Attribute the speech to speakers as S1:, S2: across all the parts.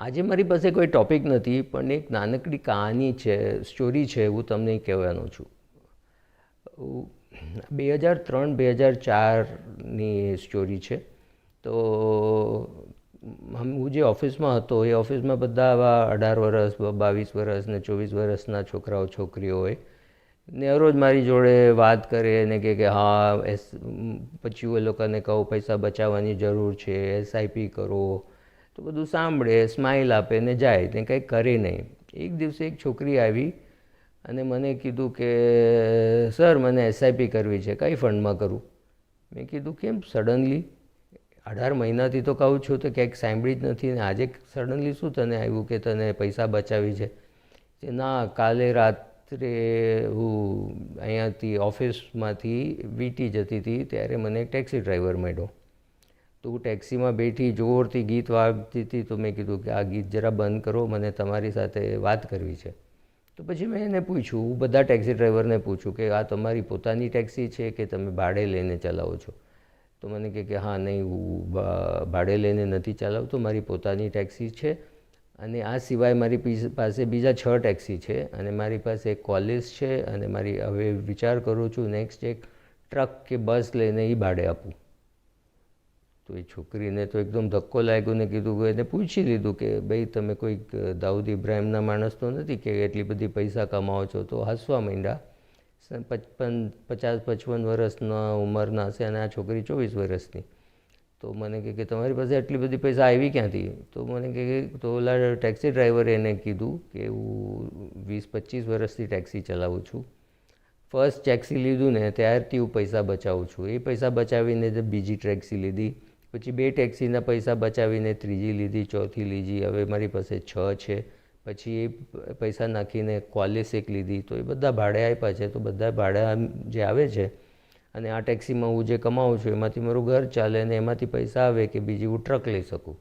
S1: આજે મારી પાસે કોઈ ટોપિક નથી, પણ એક નાનકડી કહાની છે સ્ટોરી છે હું તમને કહેવાનો છું. બે હજાર ત્રણ બે હજાર ચારની સ્ટોરી છે. તો હું જે ઓફિસમાં હતો, એ ઓફિસમાં બધા આવા અઢાર વર્ષ બાવીસ વર્ષ ને ચોવીસ વર્ષના છોકરાઓ, છોકરીઓ હોય. ને રોજ મારી જોડે વાત કરે ને કે કે, હા, એસ, પછી એ લોકોને કહું, પૈસા બચાવવાની જરૂર છે એસઆઈપી કરો તો બધું સાંભળે સ્માઇલ આપે ને જાય ને કંઈ કરે નહીં. એક દિવસે એક છોકરી આવી અને મને કીધું કે, સર, મને એસઆઈપી કરવી છે, કઈ ફંડમાં કરું? મેં કીધું, કેમ સડનલી અઢાર મહિનાથી તો કહું છું, તો ક્યાંક સાંભળી જ નથી ને આજે સડનલી શું તને આવ્યું કે તને પૈસા બચાવી છે? કે, ના, કાલે રાત્રે હું અહીંયાથી ઓફિસમાંથી વીટી જતી હતી, ત્યારે મને ટેક્સી ડ્રાઈવર મળ્યો. તો હું ટેક્સીમાં બેઠી જોરથી ગીત વાગતી હતી, તો મેં કીધું કે આ ગીત જરા બંધ કરો, મને તમારી સાથે વાત કરવી છે. તો પછી મેં એને પૂછ્યું, હું બધા ટેક્સી ડ્રાઈવરને પૂછું કે આ તમારી પોતાની ટેક્સી છે કે તમે ભાડે લઈને ચલાવો છો? તો મને કહે કે હા, નહીં, હું ભાડે લઈને નથી ચલાવતો, મારી પોતાની ટેક્સી છે અને આ સિવાય મારી પાસે બીજા છ ટેક્સી છે અને મારી પાસે એક કોલેજ છે અને મારી, હવે વિચાર કરું છું, નેક્સ્ટ એક ટ્રક કે બસ લઈને એ ભાડે આપું. તો એ છોકરીને તો એકદમ ધક્કો લાગ્યો ને કીધું કે એને પૂછી લીધું કે, ભાઈ, તમે કોઈક દાઉદ ઇબ્રાહિમના માણસ તો નથી કે એટલી બધી પૈસા કમાવો છો? તો હસવા માંડ્યા. પચપન પચાસ, પચપન વર્ષના ઉંમરના હશે અને આ છોકરી ચોવીસ વર્ષની. તો મને કહે કે, તમારી પાસે એટલી બધી પૈસા આવી ક્યાંથી? તો મને કહે કે, તો ઓલા ટેક્સી ડ્રાઈવરે એને કીધું કે, હું વીસ પચીસ વર્ષથી ટેક્સી ચલાવું છું. ફર્સ્ટ ટેક્સી લીધું ને ત્યારથી હું પૈસા બચાવું છું. એ પૈસા બચાવીને જે બીજી ટેક્સી લીધી. પછી બે ટેક્સીના પૈસા બચાવીને ત્રીજી લીધી, ચોથી લીધી, હવે મારી પાસે છ છે. પછી એ પૈસા નાખીને ક્વાલિસ એક લીધી, તો એ બધા ભાડે આપ્યા છે. તો બધા ભાડા જે આવે છે અને આ ટેક્સીમાં હું જે કમાઉં છું, એમાંથી મારું ઘર ચાલે અને એમાંથી પૈસા આવે કે બીજી હું ટ્રક લઈ શકું.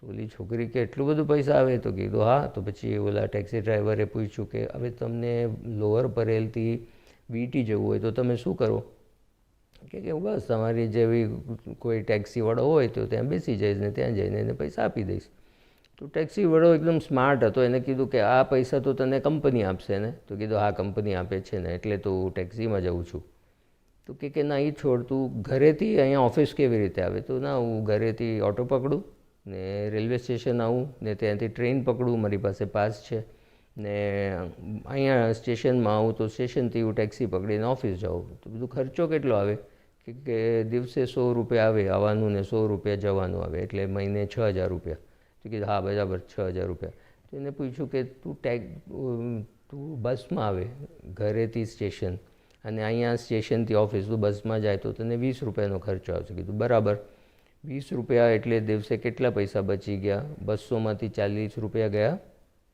S1: તો ઓલી છોકરી કે એટલું બધું પૈસા આવે તો કીધું, હા. તો પછી ઓલા ટેક્સી ડ્રાઈવરે પૂછ્યું કે, હવે તમને લોઅર પરેલથી વીટી જવું હોય તો તમે શું કરો? કે કે બસ તમારી જેવી કોઈ ટેક્સીવાળો હોય તો ત્યાં બેસી જઈશ ને ત્યાં જઈને એને પૈસા આપી દઈશ. તો ટેક્સીવાળો એકદમ સ્માર્ટ હતો, એને કીધું કે આ પૈસા તો તને કંપની આપશે ને? તો કીધું, હા, કંપની આપે છે ને, એટલે તો હું ટેક્સીમાં જાઉં છું. તો કે કે, ના એ છોડ, તું ઘરેથી અહીંયા ઓફિસ કેવી રીતે આવે? તો, ના, હું ઘરેથી ઓટો પકડું ને રેલવે સ્ટેશન આવું ને ત્યાંથી ટ્રેન પકડું, મારી પાસે પાસ છે. ને અહીંયા સ્ટેશનમાં આવું તો સ્ટેશનથી હું ટેક્સી પકડીને ઓફિસ જાઉં. તો બધું ખર્ચો કેટલો આવે? કે દિવસે સો રૂપિયા આવે આવવાનું ને સો રૂપિયા, જવાનું આવે, એટલે મહિને છ હજાર રૂપિયા. તો કીધું, હા, બરાબર, છ હજાર રૂપિયા. તો એને પૂછ્યું કે, તું ટેક તું બસમાં આવે, ઘરેથી સ્ટેશન, અને અહીંયા સ્ટેશનથી ઓફિસ, તું બસમાં જાય તો તને વીસ રૂપિયાનો ખર્ચો આવશે. કીધું, બરાબર. વીસ રૂપિયા એટલે દિવસે કેટલા પૈસા બચી ગયા? બસોમાંથી ચાલીસ રૂપિયા ગયા,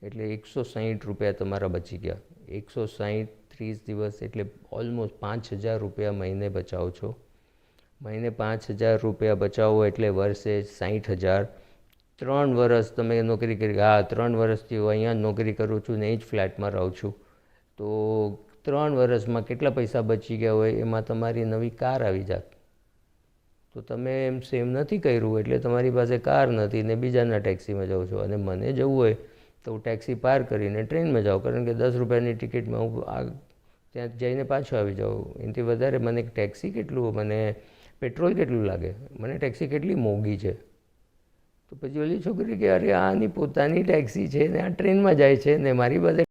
S1: એટલે એકસો સાહીઠ રૂપિયા તમારા બચી ગયા. એકસો સાહીઠ ત્રીસ દિવસ એટલે ઓલમોસ્ટ પાંચ હજાર રૂપિયા મહિને બચાવો છો. મહિને પાંચ હજાર રૂપિયા બચાવો એટલે વર્ષે સાહીઠ હજાર. ત્રણ વર્ષ તમે નોકરી કરી, હા, ત્રણ વર્ષથી હું અહીંયા નોકરી કરું છું ને એ જ ફ્લેટમાં રહું છું. તો ત્રણ વર્ષમાં કેટલા પૈસા બચી ગયા હોય એમાં તમારી નવી કાર આવી જાત. તો તમે એમ સેમ નથી કર્યું એટલે તમારી પાસે કાર નથી ને બીજાના ટેક્સીમાં જાઓ છો અને મને જવું હોય તો હું ટેક્સી પાર કરીને ટ્રેનમાં જાઉં, કારણ કે દસ રૂપિયાની ટિકિટમાં હું આ ત્યાં જઈને પાછો આવી જાઉં. એનાથી વધારે મને ટેક્સી કેટલું, મને પેટ્રોલ કેટલું લાગે? મને ટેક્સી કેટલી મોંઘી છે? તો પછી ઓલી છોકરી કે, અરે, આની પોતાની ટેક્સી છે ને આ ટ્રેનમાં જાય છે ને મારી પાસે